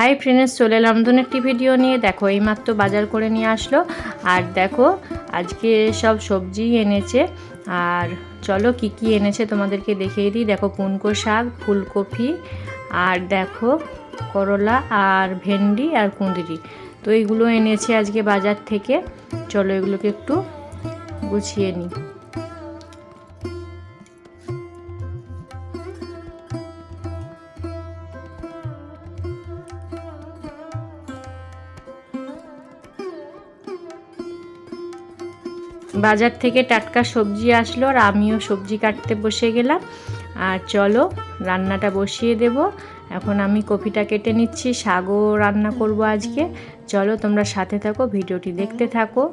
Hi friends চলে এলাম নতুন একটি ভিডিও নিয়ে। দেখো, এইমাত্র বাজার করে নিয়ে আসলো। আর দেখো, আজকে সব সবজি এনেছে। আর চলো কি কি এনেছে তোমাদেরকে দেখিয়ে দিই। দেখো, পুনকো শাক, ফুলকপি, আর দেখো, করলা, আর ভেন্ডি, আর কুঁদরি। তো এইগুলো এনেছে আজকে বাজার থেকে। চলো এগুলোকে একটু গুছিয়ে নিই। বাজার থেকে টাটকা সবজি আসলো আর আমিও সবজি কাটতে বসে গেলাম। আর চলো, রান্নাটা বসিয়ে দেব। এখন আমি কপিটা কেটে নিচ্ছি শাগও রান্না করব আজকে। চলো, তোমরা সাথে থাকো, ভিডিওটি দেখতে থাকো।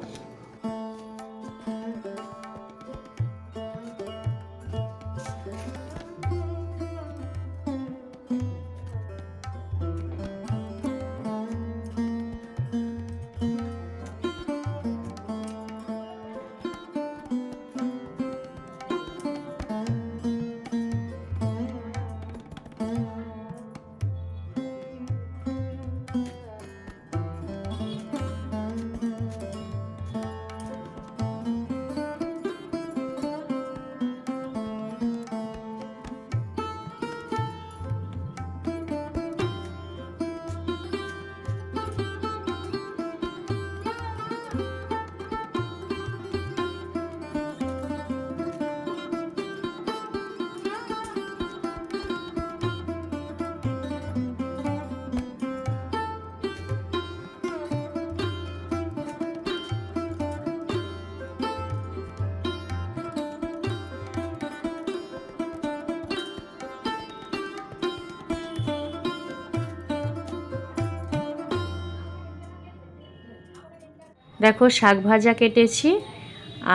দেখো শাক ভাজা কেটেছি,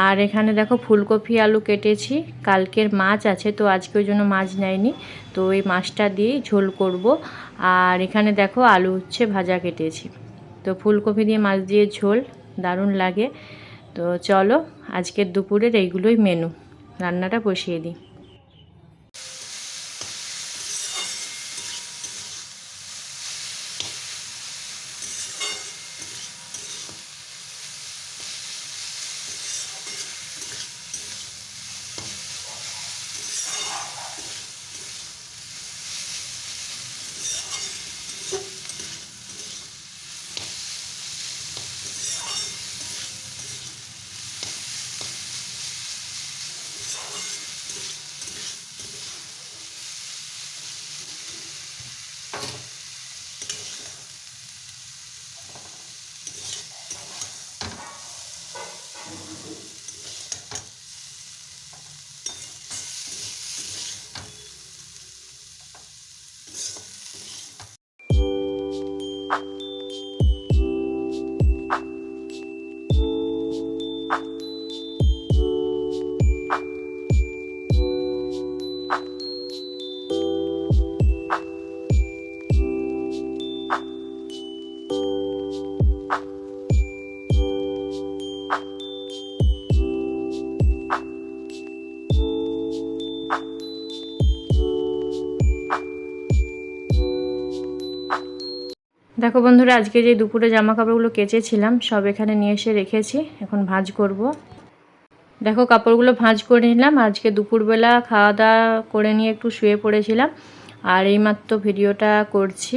আর এখানে দেখো ফুলকপি আলু কেটেছি। কালকের মাছ আছে, তো আজকে ওই জন্য মাছ নেয়নি। তো এই মাছটা দিয়েই ঝোল করব। আর এখানে দেখো আলু হচ্ছে ভাজা কেটেছি। তো ফুলকপি দিয়ে মাছ দিয়ে ঝোল, দারুণ লাগে। তো চলো, আজকের দুপুরের এইগুলোই মেনু রান্নাটা বসিয়ে দিই। দেখো বন্ধুরা, আজকে যে দুপুরে জামা কাপড়গুলো কেচেছিলাম, সব এখানে নিয়ে এসে রেখেছি। এখন ভাঁজ করব। দেখো, কাপড়গুলো ভাঁজ করে নিলাম। আজকে দুপুরবেলা খাওয়া দাওয়া করে নিয়ে একটু শুয়ে পড়েছিলাম। আর এইমাত্র ভিডিওটা করছি।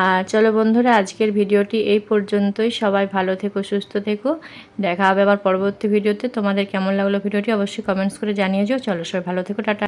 আর চলো বন্ধুরা, আজকের ভিডিওটি এই পর্যন্তই। সবাই ভালো থেকো, সুস্থ থেকো। দেখা হবে আবার পরবর্তী ভিডিওতে। তোমাদের কেমন লাগল ভিডিওটি অবশ্যই কমেন্টস করে জানিয়ে যাও চলো, সবাই ভালো থেকো, টাটা।